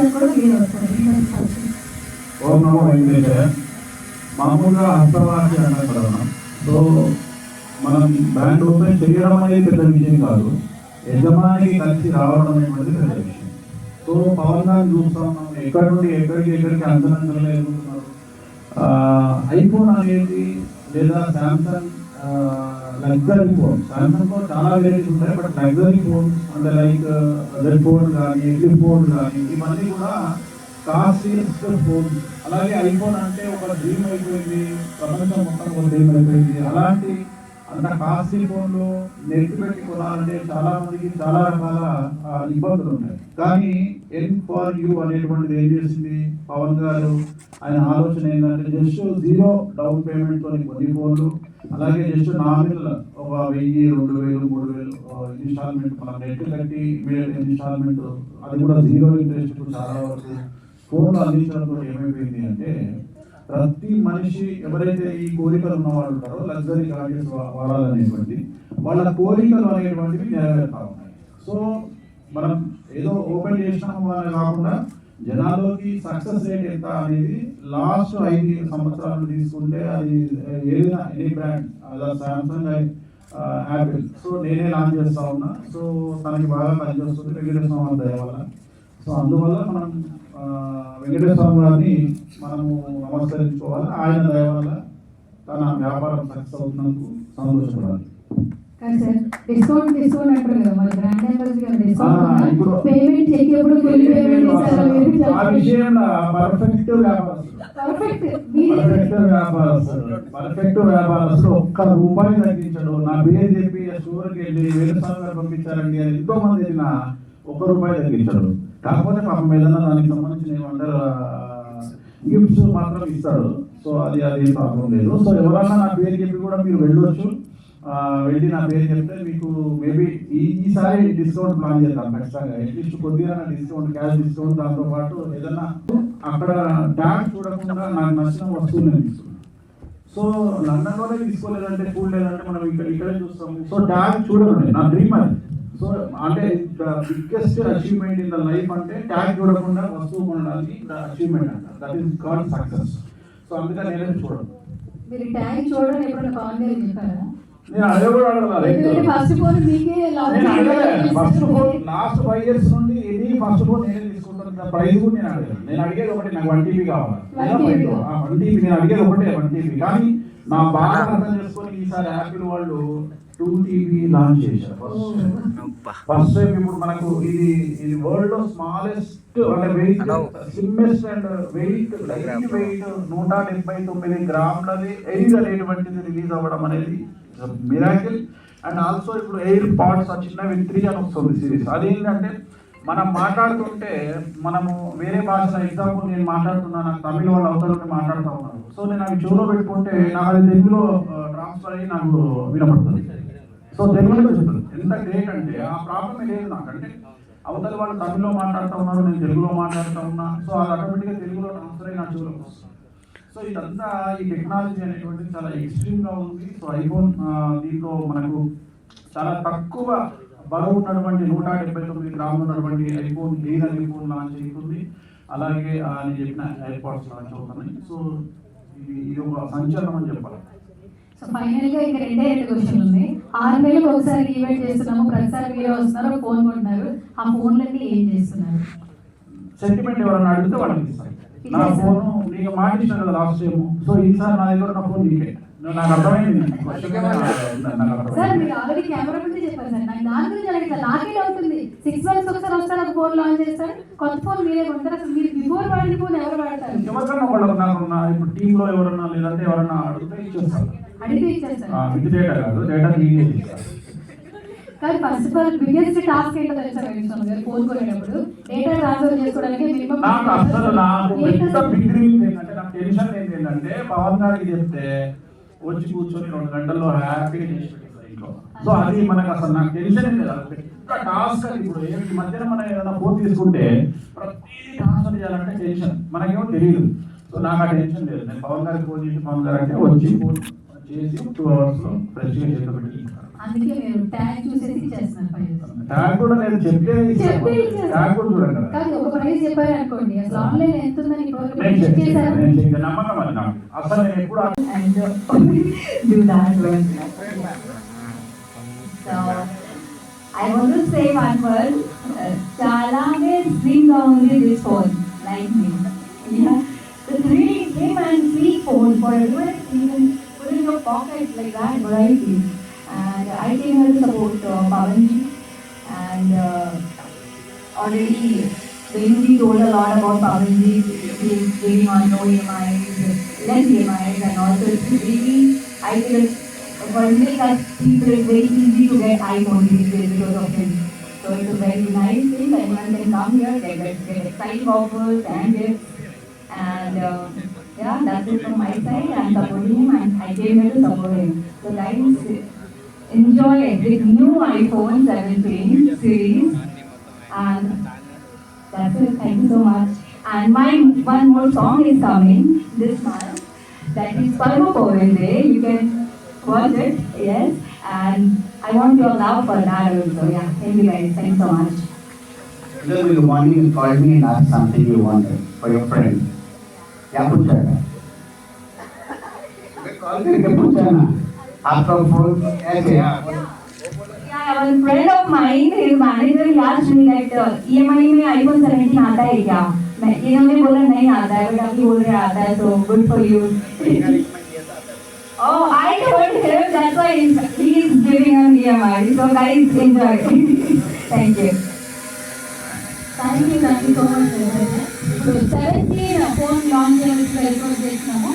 విషయాలు కూడా ఓం నమో వెంకటేశ్వర. మామూలుగా హస్తవాసి అన్నారు కదా సో మనం బ్రాండ్ ఓపెన్ చేయడం అనేది పెద్ద విషయం కాదు. యజమానికి కలిసి రావడం అనేది పెద్ద విషయం. సో పవన్ గారిని చూస్తాం మనం. ఎక్కడి నుండి ఎక్కడికి ఎక్కడికి అంతరంగంలో ఎదుగుతున్నారు? ఐఫోన్ అనేది లేదా శాంసంగ్ లగ్జరీ ఫోన్ శాంసంగ్లో చాలా వెరైటీస్ ఉంటాయి బట్ లగ్జరీ ఫోన్స్ అంటే లైక్ రెడ్ ఫోన్ కానీ ఎగ్లి ఫోన్ కానీ ఇవన్నీ కూడా కాస్ట్లీయెస్ట్ ఫోన్ అలాగే ఐఫోన్ అంటే ఒక డ్రీమ్ అయిపోయింది ప్రపంచం మొత్తం ఒక డ్రీమ్ అయిపోయింది. అలాంటి అంత కాస్ట్లీ ఫోన్లు నెట్ పెట్టి కొనాలంటే చాలా మందికి చాలా రకాల ఇబ్బందులు ఉన్నాయి కానీ ఎన్ ఫర్ యూ అనేటువంటిది ఏం చేసింది? పవన్ గారు ఆయన ఆలోచన ఏంటంటే జస్ట్ జీరో డౌన్ పేమెంట్తో కొన్ని ఫోన్లు అలాగే జస్ట్ నామినల్ ఒక వెయ్యి రెండు వేలు మూడు వేలు ఇన్స్టాల్మెంట్ మనం నెట్ కట్టి ఇన్స్టాల్మెంట్ అది కూడా జీరో ఇంట్రెస్ట్ చాలా వరకు ఫోన్లు కూడా ఏమైపోయింది అంటే ప్రతి మనిషి ఎవరైతే ఈ కోరికలు ఉన్న వాళ్ళు ఉంటారో లగ్జరీ గార్డెన్స్ వాడాలనేటువంటి వాళ్ళ కోరికలు అనేటువంటివి నెరవేరుతా ఉన్నాయి. సో మనం ఏదో ఓపెన్ చేసినాము కాకుండా జనాల్లోకి సక్సెస్ రేట్ ఎంత అనేది లాస్ట్ ఐదు సంవత్సరాలు తీసుకుంటే అది ఏదైనా ఎనీ బ్రాండ్ అలా సామ్సంగ్ యాపిల్ సో నేనే లాంచ్ చేస్తా ఉన్నా. సో తనకి బాగా పనిచేస్తుంది వెంకటేశ్వర స్వామి దయ వల్ల. సో అందువల్ల మనం వెంకటేశ్వర స్వామి గారిని మనము నమస్కరించుకోవాలి. ఆయన దయ వల్ల తన వ్యాపారం సక్సెస్ అవుతున్నందుకు సంతోషపడాలి. కానీ సార్ డిస్కౌంట్ డిస్కౌంట్ అంటారు కదా మరి బ్రాండ్ అంబాసిడర్ ఆ, ఇప్పుడు- డిస్కౌంట్ పేమెంట్ చెక్ ఎప్పుడు ఆ విషయంలో పర్ఫెక్ట్ వ్యాపారస్తుడు పర్ఫెక్ట్. వ్యాపారస్తుడు ఒక్క రూపాయి తగ్గించడు. నా పేరు చెప్పి స్టోర్కి వెళ్ళి వేరుసాగా పంపించారండి అని ఎంతో మంది వెళ్ళిన ఒక్క రూపాయి తగ్గించడు. కాకపోతే పాపం ఏదైనా దానికి సంబంధించిన ఏమంటారు గిఫ్ట్స్ మాత్రం ఇస్తాడు. సో అది అది ఏం ప్రాబ్లం లేదు. సో ఎవరన్నా నా పేరు చెప్పి కూడా మీరు వెళ్ళొచ్చు. వెళ్ళి నా పేరు చెప్తే మీకు మేబీ ఈసారి డిస్కౌంట్ ప్లాన్ చేద్దాం ఖచ్చితంగా. అట్లీస్ట్ కొద్దిగా డిస్కౌంట్ క్యాష్ డిస్కౌంట్ దాంతో పాటు ఏదన్నా అక్కడ ట్యాగ్ చూడకుండా నాకు నచ్చిన వస్తువులు నేను తీసుకున్నాను సో లండన్లోనే తీసుకోలేదంటే చూడలేదంటే మనం ఇక్కడ ఇక్కడే చూస్తాము. సో ట్యాగ్ చూడడం నా డ్రీమ్ అది. సో అంటే the biggest achievement in the life అంటే ట్యాగ్ చూడకుండా వస్తువు కొనడానికి ద అచీవ్మెంట్ అంట. That is called success so అందుకని నేనే చూడను. మీరు ట్యాంక్ చూడడం ఎప్పుడైనా కాల్ చెప్పారా? నేను అదే కూడా ఫస్ట్ ఫోన్ మీకే first phone. Last five years నుండి ఫస్ట్ ఫోన్ నేనే తీసుకుంటాను. ప్రైస్ కూడా నేను అడగలేదు. నేను అడిగేది ఒకటి నాకు వన్ టీవీ కావాలి. వన్ టీవీ నేను అడిగేది ఒకటే వన్ టీవీ కానీ నా బాగా అర్థం చేసుకొని ఈసారి యాపిల్ వాళ్ళు టూ టీవీ లాంచ్ చేశారు. ఫస్ట్ ఫస్ట్ టైం ఇప్పుడు మనకు ఇది ఇది వరల్డ్లో స్మాలెస్ట్ అంటే weight slimmest and weight light weight నూట డెబ్బై తొమ్మిది గ్రాములది ఎయిర్ అనేటువంటిది రిలీజ్ అవ్వడం అనేది మిరాకిల్ అండ్ ఆల్సో ఇప్పుడు ఎయిర్ పాడ్స్ చిన్నవి త్రీ అని వస్తుంది సిరీస్ అదేంటంటే మనం మాట్లాడుతుంటే మనము వేరే భాష ఎగ్జాంపుల్ నేను మాట్లాడుతున్నాను నాకు తమిళ వాళ్ళు అవతల మాట్లాడుతూ ఉన్నారు. సో నేను అవి చెవులో పెట్టుకుంటే నాకు అది తెలుగులో ట్రాన్స్ఫర్ అయ్యి నాకు వినపడుతుంది. సో తెలుగులో చెప్తుంది ఎంత గ్రేట్ అంటే ఆ ప్రాబ్లం లేదు నాకు. అంటే అవతల వాళ్ళు తమిళ్ళో మాట్లాడుతూ ఉన్నారు నేను తెలుగులో మాట్లాడుతూ ఉన్నా. సో అది ఆటోమేటిక్గా తెలుగులో ట్రాన్స్ఫర్ అయ్యి నా చెవులోకి వస్తుంది. సో ఇదంతా ఈ టెక్నాలజీ అనేటువంటిది చాలా ఎక్స్ట్రీమ్గా ఉంది. సో ఐఫోన్ దీంట్లో మనకు చాలా తక్కువ బరువు ఉన్నటువంటి నూట డెబ్బై తొమ్మిది గ్రాములు ఉన్నటువంటి ఐఫోన్ ఎయిర్ ఐఫోన్ లాంచ్ అవుతుంది అలాగే నేను చెప్పిన ఎయిర్పాడ్స్ లాంచ్ అవుతున్నాయి సో ఇది ఇది ఒక సంచలనం అని చెప్పాలి. సో ఫైనల్గా ఇంకా రెండే రెండు క్వశ్చన్ ఉంది. ఆరు నెలలకు ఒకసారి ఈవెంట్ చేస్తున్నాము. ప్రతిసారి మీరే వస్తున్నారు ఒక ఫోన్ కొంటున్నారు. ఆ ఫోన్లన్నీ ఏం చేస్తున్నారు? సెంటిమెంట్ ఎవరన్నా అడిగితే వాళ్ళకి ఇస్తాను నా ఫోన్ నీకు మాట ఇచ్చాను కదా లాస్ట్ టైం సో ఈసారి నా దగ్గర ఉన్న ఫోన్ నీకే. నువ్వు నాకు అర్థమైంది నీ question గా నాకు సార్ అర్థమైంది. మీరు ఆల్రెడీ కెమెరా ముందే చెప్పారు సార్. నాకు దాని గురించి అడిగితే నాకే డౌట్ ఉంది. సిక్స్ మంత్స్ ఒకసారి వస్తారు ఒక ఫోన్ లాంచ్ చేస్తారు కొత్త ఫోన్ మీరే కొంటారు. అసలు మీరు బిఫోర్ వాడిన ఫోన్ ఎవరు వాడతారు? ఎవరికన్నా వాళ్ళకు నాకు నా ఇప్పుడు టీమ్లో ఎవరన్నా లేదంటే ఎవరన్నా అడిగితే అడిగితే విత్ డేటా కాదు. డేటా కానీ first of all biggest task ఏంటో తెలుసా వెంకటస్వామి గారు? ఫోన్ కొనేటప్పుడు. డేటా ట్రాన్స్ఫర్ చేసుకోవడానికి మినిమం నాకు అసలు నాకు బిగ్ డ్రీమ్ ఏంటంటే నాకు టెన్షన్ ఏంటి ఏంటంటే పవన్ గారికి చెప్తే వచ్చి కూర్చొని రెండు గంటల్లో హ్యాపీగా చేసి ఇంట్లో. సో అది మనకు అసలు నాకు టెన్షన్ ఏం లేదు. టాస్క్ అది ఇప్పుడు. ఈ మధ్యన మనం ఏదైనా ఫోన్ తీసుకుంటే ప్రతి ట్రాన్స్ఫర్ చేయాలంటే టెన్షన్ మనకేమో తెలియదు సో నాకు ఆ టెన్షన్ లేదు. నేను పవన్ గారికి ఫోన్ చేసి పవన్ గారు అంటే వచ్చి ఫోన్ చేసి టూ అవర్స్లో ఫ్రెష్గా చేసి అందుకే మీరు ట్యాగ్ చూసేసి ఇచ్చేస్తున్నారు ఫైవ్ ట్యాగ్ కూడా నేను చెప్తే చెప్పే ఇచ్చేస్తాను. ట్యాగ్ కూడా చూడండి కాదు ఒక ప్రైస్ చెప్పారు అనుకోండి అసలు ఆన్లైన్ ఎంత ఉందని ఇప్పటివరకు నేను చెక్ చెప్తే చేశారా నేను చెప్తే నమ్మకం అది నాకు అసలు నేను ఎప్పుడు and uh, do that when. So I want to say one word. Uh, Chala mein slim only this phone, like me. Yeah. It's really slim and sweet phone for everyone. Even put in your pocket like that variety. And I came here to support uh, Pavanji. And uh, already Benji told a lot about Pavanji. Giving on no EMIs, less EMIs, and also it's really, I feel for middle class people, it's very easy to get these days because of him. So it's a very nice thing that anyone can come here, get, get, get exciting offers and gifts. And uh, yeah, that's it from my side. I'm supporting him and I came here to support him. So guys, enjoy it with new iPhone 17 series. And that's it. Thank you so much. And my one more song is coming this month. That is Parma Povinde. You can watch it. Yes. And I want your love for that also. Yeah. Thank you guys. Thanks so much. Today in the morning you called me and asked something you wanted for your friend. क्या पूछा था call करके पूछा ना आपका phone कैसे है Yeah, one friend of mine, his manager, he asked me that uh, EMI में iPhone 17 आता है क्या? मैं इन्होंने बोला नहीं आता है, but अभी बोल रहे आता है, so good for you. oh, I told him that's why he's, he's giving on EMI. So guys, enjoy. Thank you. Thank you thank you so much ఇప్పుడు సెవెంటీన్ ఫోన్ లాంచ్ చేయాల్సి చేసినాము